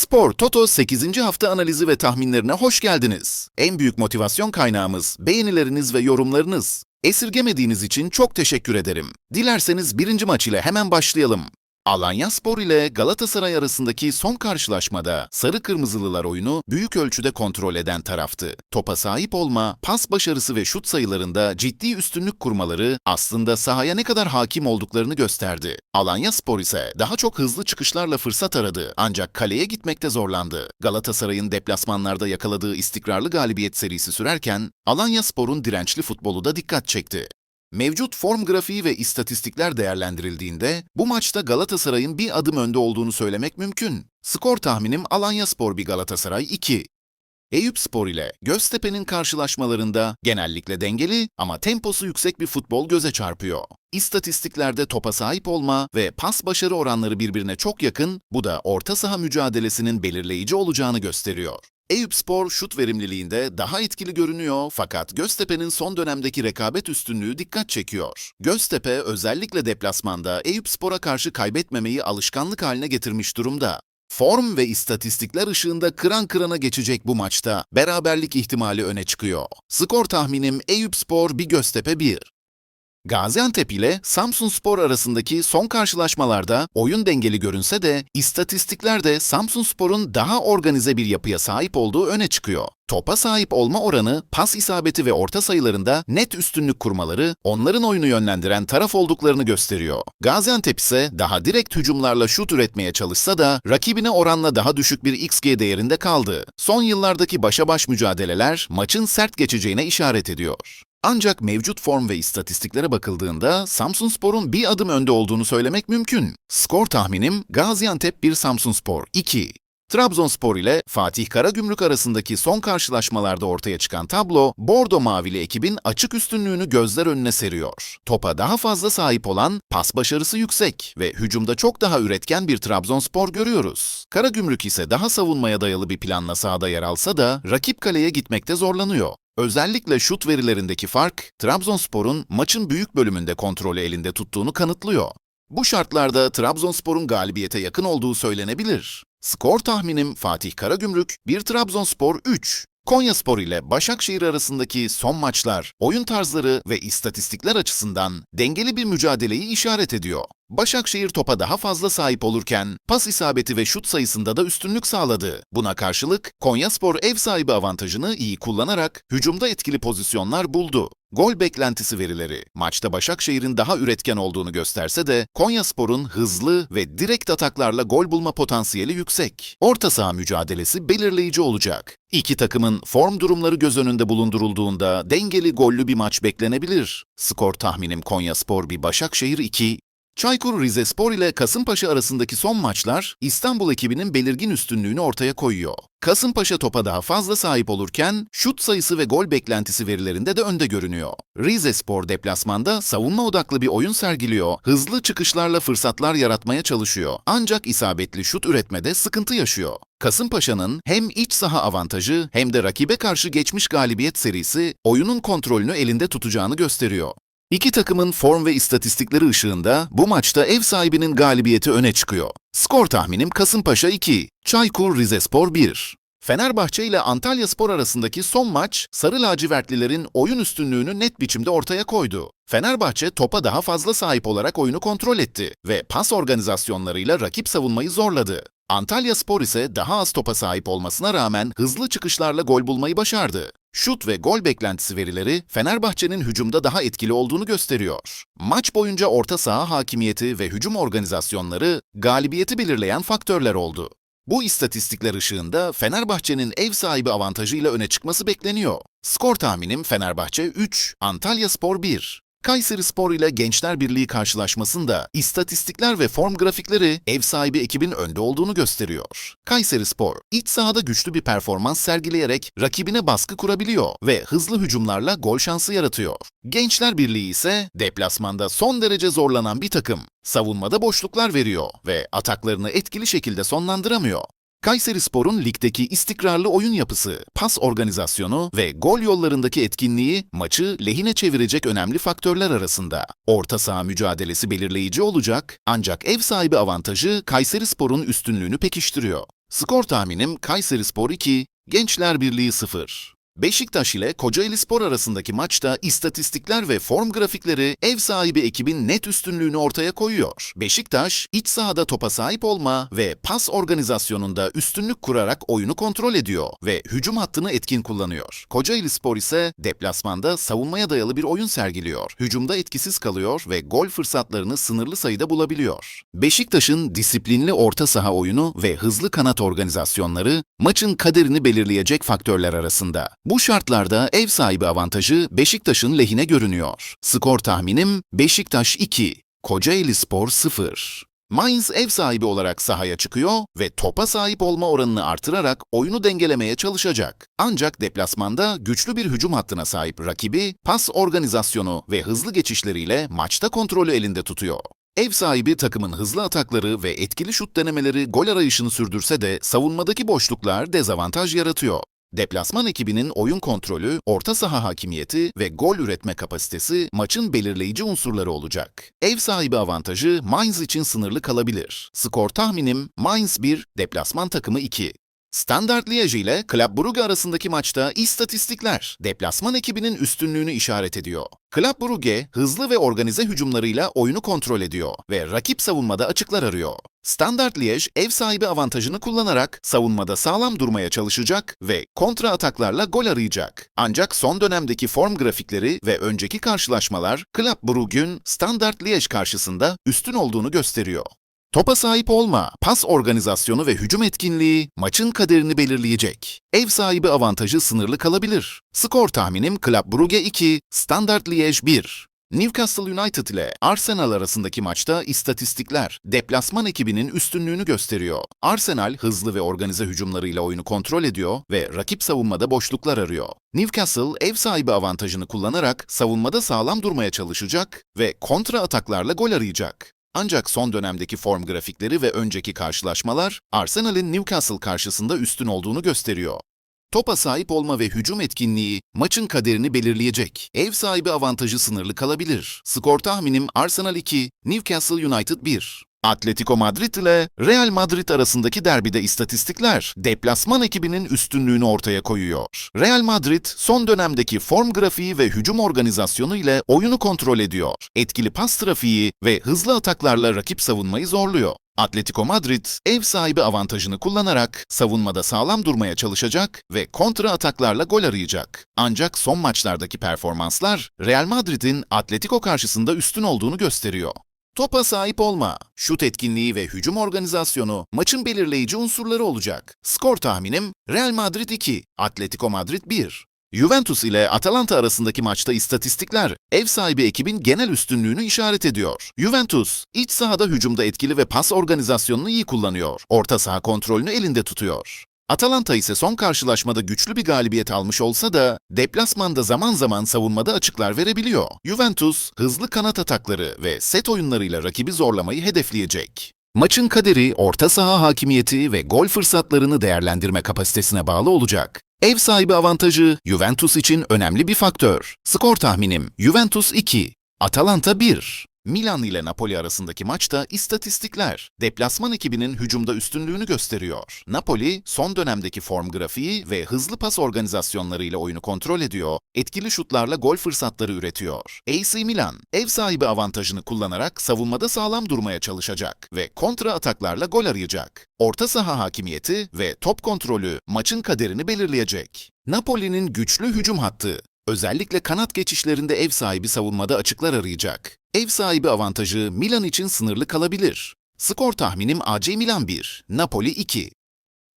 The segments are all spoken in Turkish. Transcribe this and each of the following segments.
Spor Toto 8. hafta analizi ve tahminlerine hoş geldiniz. En büyük motivasyon kaynağımız beğenileriniz ve yorumlarınız. Esirgemediğiniz için çok teşekkür ederim. Dilerseniz birinci maç ile hemen başlayalım. Alanya Spor ile Galatasaray arasındaki son karşılaşmada sarı kırmızılılar oyunu büyük ölçüde kontrol eden taraftı. Topa sahip olma, pas başarısı ve şut sayılarında ciddi üstünlük kurmaları aslında sahaya ne kadar hakim olduklarını gösterdi. Alanya Spor ise daha çok hızlı çıkışlarla fırsat aradı ancak kaleye gitmekte zorlandı. Galatasaray'ın deplasmanlarda yakaladığı istikrarlı galibiyet serisi sürerken Alanya Spor'un dirençli futbolu da dikkat çekti. Mevcut form grafiği ve istatistikler değerlendirildiğinde bu maçta Galatasaray'ın bir adım önde olduğunu söylemek mümkün. Skor tahminim Alanya Spor 1 Galatasaray 2. Eyüp Spor ile Göztepe'nin karşılaşmalarında genellikle dengeli ama temposu yüksek bir futbol göze çarpıyor. İstatistiklerde topa sahip olma ve pas başarı oranları birbirine çok yakın, bu da orta saha mücadelesinin belirleyici olacağını gösteriyor. Eyüp Spor şut verimliliğinde daha etkili görünüyor fakat Göztepe'nin son dönemdeki rekabet üstünlüğü dikkat çekiyor. Göztepe özellikle deplasmanda Eyüp Spor'a karşı kaybetmemeyi alışkanlık haline getirmiş durumda. Form ve istatistikler ışığında kıran kırana geçecek bu maçta beraberlik ihtimali öne çıkıyor. Skor tahminim Eyüp Spor bir Göztepe 1. Gaziantep ile Samsun Spor arasındaki son karşılaşmalarda oyun dengeli görünse de istatistiklerde Samsun Spor'un daha organize bir yapıya sahip olduğu öne çıkıyor. Topa sahip olma oranı, pas isabeti ve orta sayılarında net üstünlük kurmaları onların oyunu yönlendiren taraf olduklarını gösteriyor. Gaziantep ise daha direkt hücumlarla şut üretmeye çalışsa da rakibine oranla daha düşük bir XG değerinde kaldı. Son yıllardaki başa baş mücadeleler maçın sert geçeceğine işaret ediyor. Ancak mevcut form ve istatistiklere bakıldığında Samsunspor'un bir adım önde olduğunu söylemek mümkün. Skor tahminim Gaziantep 1 Samsunspor 2. Trabzonspor ile Fatih Karagümrük arasındaki son karşılaşmalarda ortaya çıkan tablo, Bordo Mavili ekibin açık üstünlüğünü gözler önüne seriyor. Topa daha fazla sahip olan, pas başarısı yüksek ve hücumda çok daha üretken bir Trabzonspor görüyoruz. Karagümrük ise daha savunmaya dayalı bir planla sahada yer alsa da rakip kaleye gitmekte zorlanıyor. Özellikle şut verilerindeki fark, Trabzonspor'un maçın büyük bölümünde kontrolü elinde tuttuğunu kanıtlıyor. Bu şartlarda Trabzonspor'un galibiyete yakın olduğu söylenebilir. Skor tahminim Fatih Karagümrük 1 Trabzonspor 3. Konyaspor ile Başakşehir arasındaki son maçlar, oyun tarzları ve istatistikler açısından dengeli bir mücadeleyi işaret ediyor. Başakşehir topa daha fazla sahip olurken pas isabeti ve şut sayısında da üstünlük sağladı. Buna karşılık Konyaspor ev sahibi avantajını iyi kullanarak hücumda etkili pozisyonlar buldu. Gol beklentisi verileri maçta Başakşehir'in daha üretken olduğunu gösterse de Konyaspor'un hızlı ve direkt ataklarla gol bulma potansiyeli yüksek. Orta saha mücadelesi belirleyici olacak. İki takımın form durumları göz önünde bulundurulduğunda dengeli gollü bir maç beklenebilir. Skor tahminim Konyaspor 1 Başakşehir 2, Çaykur Rizespor ile Kasımpaşa arasındaki son maçlar İstanbul ekibinin belirgin üstünlüğünü ortaya koyuyor. Kasımpaşa topa daha fazla sahip olurken şut sayısı ve gol beklentisi verilerinde de önde görünüyor. Rizespor deplasmanda savunma odaklı bir oyun sergiliyor, hızlı çıkışlarla fırsatlar yaratmaya çalışıyor. Ancak isabetli şut üretmede sıkıntı yaşıyor. Kasımpaşa'nın hem iç saha avantajı hem de rakibe karşı geçmiş galibiyet serisi oyunun kontrolünü elinde tutacağını gösteriyor. İki takımın form ve istatistikleri ışığında bu maçta ev sahibinin galibiyeti öne çıkıyor. Skor tahminim Kasımpaşa 2, Çaykur Rizespor 1. Fenerbahçe ile Antalya Spor arasındaki son maç, Sarı lacivertlilerin oyun üstünlüğünü net biçimde ortaya koydu. Fenerbahçe topa daha fazla sahip olarak oyunu kontrol etti ve pas organizasyonlarıyla rakip savunmayı zorladı. Antalya Spor ise daha az topa sahip olmasına rağmen hızlı çıkışlarla gol bulmayı başardı. Şut ve gol beklentisi verileri Fenerbahçe'nin hücumda daha etkili olduğunu gösteriyor. Maç boyunca orta saha hakimiyeti ve hücum organizasyonları galibiyeti belirleyen faktörler oldu. Bu istatistikler ışığında Fenerbahçe'nin ev sahibi avantajıyla öne çıkması bekleniyor. Skor tahminim Fenerbahçe 3, Antalya Spor 1. Kayseri Spor ile Gençler Birliği karşılaşmasında istatistikler ve form grafikleri ev sahibi ekibin önde olduğunu gösteriyor. Kayseri Spor, iç sahada güçlü bir performans sergileyerek rakibine baskı kurabiliyor ve hızlı hücumlarla gol şansı yaratıyor. Gençler Birliği ise deplasmanda son derece zorlanan bir takım. Savunmada boşluklar veriyor ve ataklarını etkili şekilde sonlandıramıyor. Kayseri Spor'un ligdeki istikrarlı oyun yapısı, pas organizasyonu ve gol yollarındaki etkinliği maçı lehine çevirecek önemli faktörler arasında. Orta saha mücadelesi belirleyici olacak ancak ev sahibi avantajı Kayseri Spor'un üstünlüğünü pekiştiriyor. Skor tahminim Kayserispor 2, Gençler Birliği 0. Beşiktaş ile Kocaeli Spor arasındaki maçta istatistikler ve form grafikleri ev sahibi ekibin net üstünlüğünü ortaya koyuyor. Beşiktaş, iç sahada topa sahip olma ve pas organizasyonunda üstünlük kurarak oyunu kontrol ediyor ve hücum hattını etkin kullanıyor. Kocaeli Spor ise deplasmanda savunmaya dayalı bir oyun sergiliyor. Hücumda etkisiz kalıyor ve gol fırsatlarını sınırlı sayıda bulabiliyor. Beşiktaş'ın disiplinli orta saha oyunu ve hızlı kanat organizasyonları maçın kaderini belirleyecek faktörler arasında. Bu şartlarda ev sahibi avantajı Beşiktaş'ın lehine görünüyor. Skor tahminim Beşiktaş 2, Kocaeli Spor 0. Mainz ev sahibi olarak sahaya çıkıyor ve topa sahip olma oranını artırarak oyunu dengelemeye çalışacak. Ancak deplasmanda güçlü bir hücum hattına sahip rakibi pas organizasyonu ve hızlı geçişleriyle maçta kontrolü elinde tutuyor. Ev sahibi takımın hızlı atakları ve etkili şut denemeleri gol arayışını sürdürse de savunmadaki boşluklar dezavantaj yaratıyor. Deplasman ekibinin oyun kontrolü, orta saha hakimiyeti ve gol üretme kapasitesi maçın belirleyici unsurları olacak. Ev sahibi avantajı Mainz için sınırlı kalabilir. Skor tahminim Mainz 1, deplasman takımı 2. Standard Liège ile Club Brugge arasındaki maçta istatistikler deplasman ekibinin üstünlüğünü işaret ediyor. Club Brugge hızlı ve organize hücumlarıyla oyunu kontrol ediyor ve rakip savunmada açıklar arıyor. Standard Liège ev sahibi avantajını kullanarak savunmada sağlam durmaya çalışacak ve kontra ataklarla gol arayacak. Ancak son dönemdeki form grafikleri ve önceki karşılaşmalar Club Brugge'ün Standard Liège karşısında üstün olduğunu gösteriyor. Topa sahip olma, pas organizasyonu ve hücum etkinliği maçın kaderini belirleyecek. Ev sahibi avantajı sınırlı kalabilir. Skor tahminim Club Brugge 2, Standard Liège 1. Newcastle United ile Arsenal arasındaki maçta istatistikler deplasman ekibinin üstünlüğünü gösteriyor. Arsenal hızlı ve organize hücumlarıyla oyunu kontrol ediyor ve rakip savunmada boşluklar arıyor. Newcastle ev sahibi avantajını kullanarak savunmada sağlam durmaya çalışacak ve kontra ataklarla gol arayacak. Ancak son dönemdeki form grafikleri ve önceki karşılaşmalar Arsenal'in Newcastle karşısında üstün olduğunu gösteriyor. Topa sahip olma ve hücum etkinliği maçın kaderini belirleyecek. Ev sahibi avantajı sınırlı kalabilir. Skor tahminim Arsenal 2, Newcastle United 1. Atletico Madrid ile Real Madrid arasındaki derbide istatistikler deplasman ekibinin üstünlüğünü ortaya koyuyor. Real Madrid son dönemdeki form grafiği ve hücum organizasyonu ile oyunu kontrol ediyor. Etkili pas trafiği ve hızlı ataklarla rakip savunmayı zorluyor. Atletico Madrid ev sahibi avantajını kullanarak savunmada sağlam durmaya çalışacak ve kontra ataklarla gol arayacak. Ancak son maçlardaki performanslar Real Madrid'in Atletico karşısında üstün olduğunu gösteriyor. Topa sahip olma, şut etkinliği ve hücum organizasyonu maçın belirleyici unsurları olacak. Skor tahminim Real Madrid 2, Atletico Madrid 1. Juventus ile Atalanta arasındaki maçta istatistikler ev sahibi ekibin genel üstünlüğünü işaret ediyor. Juventus, iç sahada hücumda etkili ve pas organizasyonunu iyi kullanıyor. Orta saha kontrolünü elinde tutuyor. Atalanta ise son karşılaşmada güçlü bir galibiyet almış olsa da deplasmanda zaman zaman savunmada açıklar verebiliyor. Juventus hızlı kanat atakları ve set oyunlarıyla rakibi zorlamayı hedefleyecek. Maçın kaderi orta saha hakimiyeti ve gol fırsatlarını değerlendirme kapasitesine bağlı olacak. Ev sahibi avantajı Juventus için önemli bir faktör. Skor tahminim Juventus 2, Atalanta 1. Milan ile Napoli arasındaki maçta istatistikler deplasman ekibinin hücumda üstünlüğünü gösteriyor. Napoli son dönemdeki form grafiği ve hızlı pas organizasyonlarıyla oyunu kontrol ediyor, etkili şutlarla gol fırsatları üretiyor. AC Milan ev sahibi avantajını kullanarak savunmada sağlam durmaya çalışacak ve kontra ataklarla gol arayacak. Orta saha hakimiyeti ve top kontrolü maçın kaderini belirleyecek. Napoli'nin güçlü hücum hattı Özellikle kanat geçişlerinde ev sahibi savunmada açıklar arayacak. Ev sahibi avantajı Milan için sınırlı kalabilir. Skor tahminim AC Milan 1, Napoli 2.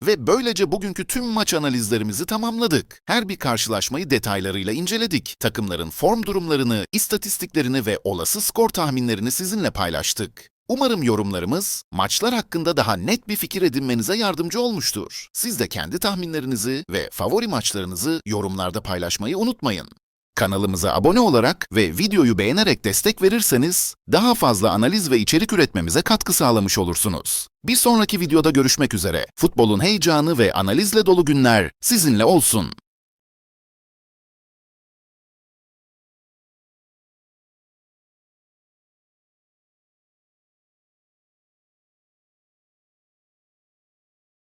Ve böylece bugünkü tüm maç analizlerimizi tamamladık. Her bir karşılaşmayı detaylarıyla inceledik. Takımların form durumlarını, istatistiklerini ve olası skor tahminlerini sizinle paylaştık. Umarım yorumlarımız maçlar hakkında daha net bir fikir edinmenize yardımcı olmuştur. Siz de kendi tahminlerinizi ve favori maçlarınızı yorumlarda paylaşmayı unutmayın. Kanalımıza abone olarak ve videoyu beğenerek destek verirseniz daha fazla analiz ve içerik üretmemize katkı sağlamış olursunuz. Bir sonraki videoda görüşmek üzere. Futbolun heyecanı ve analizle dolu günler sizinle olsun.